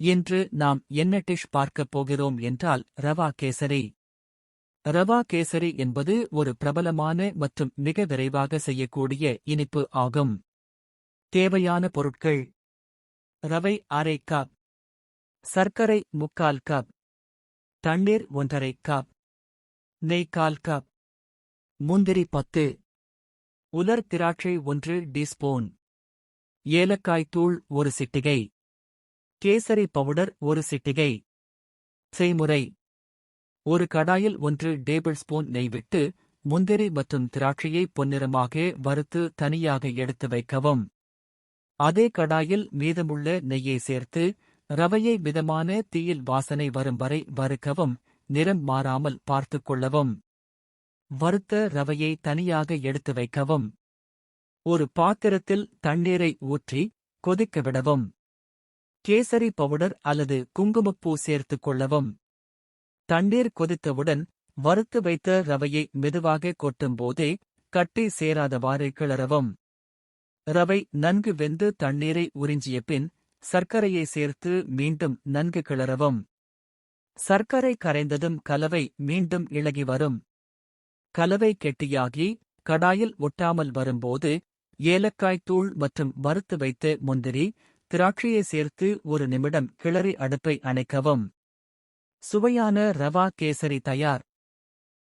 இன்று நாம் என்ன டிஷ் பார்க்கப் போகிறோம் என்றால் ரவா கேசரி. ரவா கேசரி என்பது ஒரு பிரபலமான மற்றும் மிக விரைவாக செய்யக்கூடிய இனிப்பு ஆகும். தேவையான பொருட்கள். ரவை அரை கப் சர்க்கரை முக்கால் கப் தண்ணீர் ஒன்றரை கப் நெய் கால் கப் முந்திரி பத்து. உலர் திராட்சை ஒன்று டீஸ்பூன். ஏலக்காய் தூள் ஒரு சிட்டிகை. கேசரி பவுடர் ஒரு சிட்டிகை. செய்முறை. ஒரு கடாயில் ஒன்று டேபிள் ஸ்பூன் நெய் விட்டு முந்திரி மற்றும் திராட்சையை பொன்னிறமாக வறுத்து தனியாக எடுத்து வைக்கவும். அதே கடாயில் மீதமுள்ள நெய்யை சேர்த்து ரவையை மிதமான தீயில் வாசனை வரும் வரை வறுக்கவும் நிறம் மாறாமல் பார்த்துக் கொள்ளவும். வறுத்த ரவையை தனியாக எடுத்து வைக்கவும். ஒரு பாத்திரத்தில் தண்ணீரை ஊற்றி கொதிக்க விடவும். கேசரி பவுடர் அல்லது குங்குமப்பூ சேர்த்துக் கொள்ளவும். தண்ணீர் கொதித்தவுடன் வறுத்து வைத்த ரவையை மெதுவாக கொட்டும் போதே கட்டி சேராதவாறு கிளறவும். ரவை நன்கு வெந்து தண்ணீரை உறிஞ்சிய பின் சர்க்கரையை சேர்த்து மீண்டும் நன்கு கிளறவும். சர்க்கரை கரைந்ததும் கலவை மீண்டும் இளகி வரும். கலவை கெட்டியாகி கடாயில் ஒட்டாமல் வரும்போது ஏலக்காய் தூள் மற்றும் வறுத்து வைத்த முந்திரி திராட்சையை சேர்த்து ஒரு நிமிடம் கிளறி அடுப்பை அணைக்கவும். சுவையான ரவா கேசரி தயார்.